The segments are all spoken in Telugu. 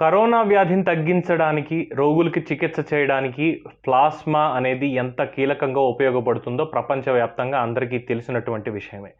కరోనా వ్యాధిని తగ్గించడానికి రోగులకి చికిత్స చేయడానికి ప్లాస్మా అనేది ఎంత కీలకంగా ఉపయోగపడుతుందో ప్రపంచవ్యాప్తంగా అందరికీ తెలిసినటువంటి విషయమే.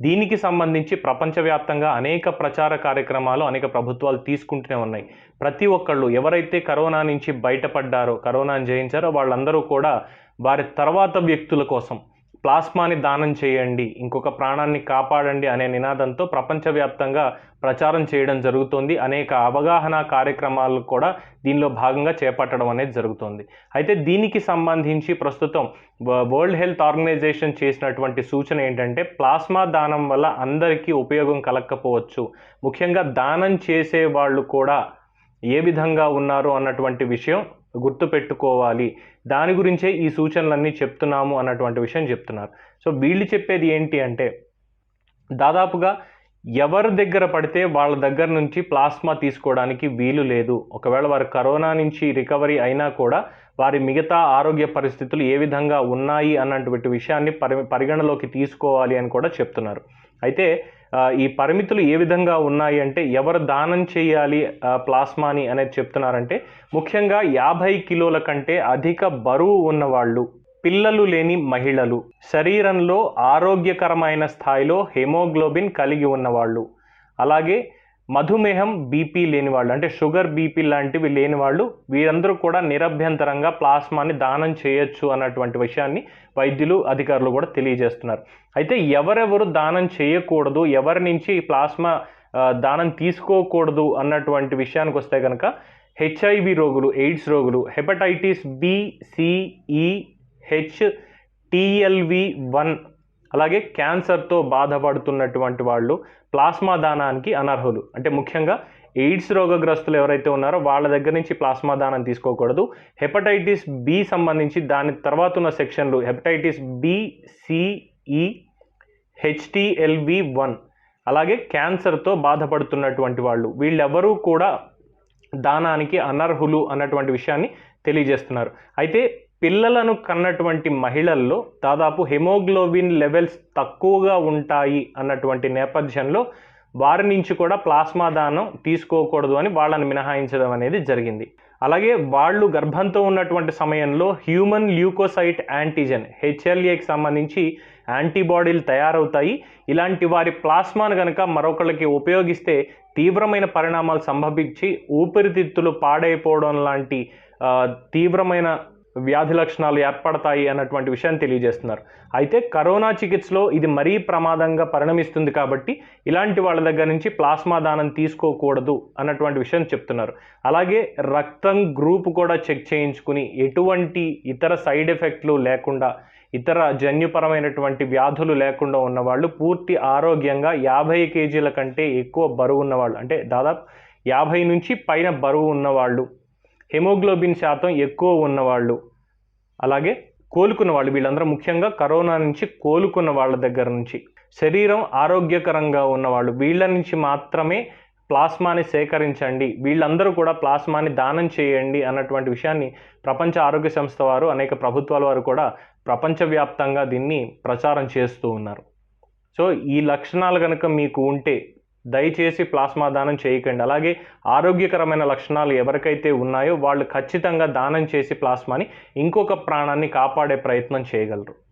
దీనికి సంబంధించి ప్రపంచవ్యాప్తంగా అనేక ప్రచార కార్యక్రమాలు అనేక ప్రభుత్వాలు తీసుకుంటూనే ఉన్నాయి. ప్రతి ఒక్కళ్ళు ఎవరైతే కరోనా నుంచి బయటపడ్డారో కరోనాను జయించారో వాళ్ళందరూ కూడా వారి తర్వాత వ్యక్తుల కోసం ప్లాస్మాని దానం చేయండి ఇంకొక ప్రాణాన్ని కాపాడండి అనే నినాదంతో ప్రపంచవ్యాప్తంగా ప్రచారం చేయడం జరుగుతుంది. అనేక అవగాహన కార్యక్రమాలు కూడా దీనిలో భాగంగా చేపట్టడం అనేది జరుగుతుంది. అయితే దీనికి సంబంధించి ప్రస్తుతం వ- వరల్డ్ హెల్త్ ఆర్గనైజేషన్ చేసినటువంటి సూచన ఏంటంటే ప్లాస్మా దానం వల్ల అందరికీ ఉపయోగం కలగకపోవచ్చు ముఖ్యంగా దానం చేసే వాళ్ళు కూడా ఏ విధంగా ఉన్నారు అన్నటువంటి విషయం గుర్తుపెట్టుకోవాలి. దాని గురించే ఈ సూచనలన్నీ చెప్తున్నాము అన్నటువంటి విషయం చెప్తున్నారు. సో వీళ్ళు చెప్పేది ఏంటి అంటే దాదాపుగా ఎవరి దగ్గర పడితే వాళ్ళ దగ్గర నుంచి ప్లాస్మా తీసుకోవడానికి వీలు లేదు. ఒకవేళ వారు కరోనా నుంచి రికవరీ అయినా కూడా వారి మిగతా ఆరోగ్య పరిస్థితులు ఏ విధంగా ఉన్నాయి అన్నటువంటి విషయాన్ని పరి పరిగణలోకి తీసుకోవాలి అని కూడా చెప్తున్నారు. అయితే ఈ పరిమితులు ఏ విధంగా ఉన్నాయి అంటే ఎవరు దానం చేయాలి ప్లాస్మాని అనేది చెప్తున్నారంటే ముఖ్యంగా యాభై కిలోల కంటే అధిక బరువు ఉన్నవాళ్ళు పిల్లలు లేని మహిళలు శరీరంలో ఆరోగ్యకరమైన స్థాయిలో హెమోగ్లోబిన్ కలిగి ఉన్నవాళ్ళు. అలాగే మధుమేహం బీపీ లేని వాళ్ళు అంటే షుగర్ బీపీ లాంటివి లేని వాళ్ళు వీరందరూ కూడా నిరభ్యంతరంగా ప్లాస్మాని దానం చేయొచ్చు అన్నటువంటి విషయాన్ని వైద్యులు అధికారులు కూడా తెలియజేస్తున్నారు. అయితే ఎవరెవరు దానం చేయకూడదు ఎవరి నుంచి ప్లాస్మా దానం తీసుకోకూడదు అన్నటువంటి విషయానికి వస్తే కనుక హెచ్ఐవి రోగులు ఎయిడ్స్ రోగులు hepatitis B C E H TLV one అలాగే క్యాన్సర్తో బాధపడుతున్నటువంటి వాళ్ళు ప్లాస్మా దానానికి అనర్హులు. అంటే ముఖ్యంగా ఎయిడ్స్ రోగగ్రస్తులు ఎవరైతే ఉన్నారో వాళ్ళ దగ్గర నుంచి ప్లాస్మా దానం తీసుకోకూడదు. హెపటైటిస్ బి సంబంధించి దాని తర్వాత ఉన్న సెక్షన్లు hepatitis B C E HTLV one అలాగే క్యాన్సర్తో బాధపడుతున్నటువంటి వాళ్ళు. వీళ్ళెవరూ కూడా దానానికి అనర్హులు అన్నటువంటి విషయాన్ని తెలియజేస్తున్నారు. అయితే పిల్లలను కన్నటువంటి మహిళల్లో దాదాపు హెమోగ్లోబిన్ లెవెల్స్ తక్కువగా ఉంటాయి అన్నటువంటి నేపథ్యంలో వారి నుంచి కూడా ప్లాస్మా దానం తీసుకోకూడదు అని వాళ్ళని మినహాయించడం అనేది జరిగింది. అలాగే వాళ్ళు గర్భంతో ఉన్నటువంటి సమయంలో హ్యూమన్ ల్యూకోసైట్ యాంటీజెన్ హెచ్ఎల్ఏకి సంబంధించి యాంటీబాడీలు తయారవుతాయి. ఇలాంటి వారి ప్లాస్మాను కనుక మరొకళ్ళకి ఉపయోగిస్తే తీవ్రమైన పరిణామాలు సంభవించి ఊపిరితిత్తులు పాడైపోవడం లాంటి తీవ్రమైన వ్యాధి లక్షణాలు ఏర్పడతాయి అన్నటువంటి విషయాన్ని తెలియజేస్తున్నారు. అయితే కరోనా చికిత్సలో ఇది మరీ ప్రమాదంగా పరిణమిస్తుంది కాబట్టి ఇలాంటి వాళ్ళ దగ్గర నుంచి ప్లాస్మా దానం తీసుకోకూడదు అన్నటువంటి విషయం చెప్తున్నారు. అలాగే రక్తం గ్రూప్ కూడా చెక్ చేయించుకుని ఎటువంటి ఇతర సైడ్ ఎఫెక్ట్లు లేకుండా ఇతర జన్యుపరమైనటువంటి వ్యాధులు లేకుండా ఉన్నవాళ్ళు పూర్తి ఆరోగ్యంగా యాభై కేజీల కంటే ఎక్కువ బరువు ఉన్నవాళ్ళు అంటే దాదాపు యాభై నుంచి పైన బరువు ఉన్నవాళ్ళు హెమోగ్లోబిన్ శాతం ఎక్కువ ఉన్నవాళ్ళు అలాగే కోలుకున్న వాళ్ళు వీళ్ళందరూ ముఖ్యంగా కరోనా నుంచి కోలుకున్న వాళ్ళ దగ్గర నుంచి. శరీరం ఆరోగ్యకరంగా ఉన్నవాళ్ళు వీళ్ళ నుంచి మాత్రమే ప్లాస్మాని సేకరించండి వీళ్ళందరూ కూడా ప్లాస్మాని దానం చేయండి అన్నటువంటి విషయాన్ని ప్రపంచ ఆరోగ్య సంస్థ వారు అనేక ప్రభుత్వాల వారు కూడా ప్రపంచవ్యాప్తంగా దీన్ని ప్రచారం చేస్తూ ఉన్నారు. సో ఈ లక్షణాలు కనుక మీకు ఉంటే దయచేసి ప్లాస్మా దానం చేయకండి. అలాగే ఆరోగ్యకరమైన లక్షణాలు ఎవరికైతే ఉన్నాయో వాళ్ళు ఖచ్చితంగా దానం చేసి ప్లాస్మాని ఇంకొక ప్రాణాన్ని కాపాడే ప్రయత్నం చేయగలరు.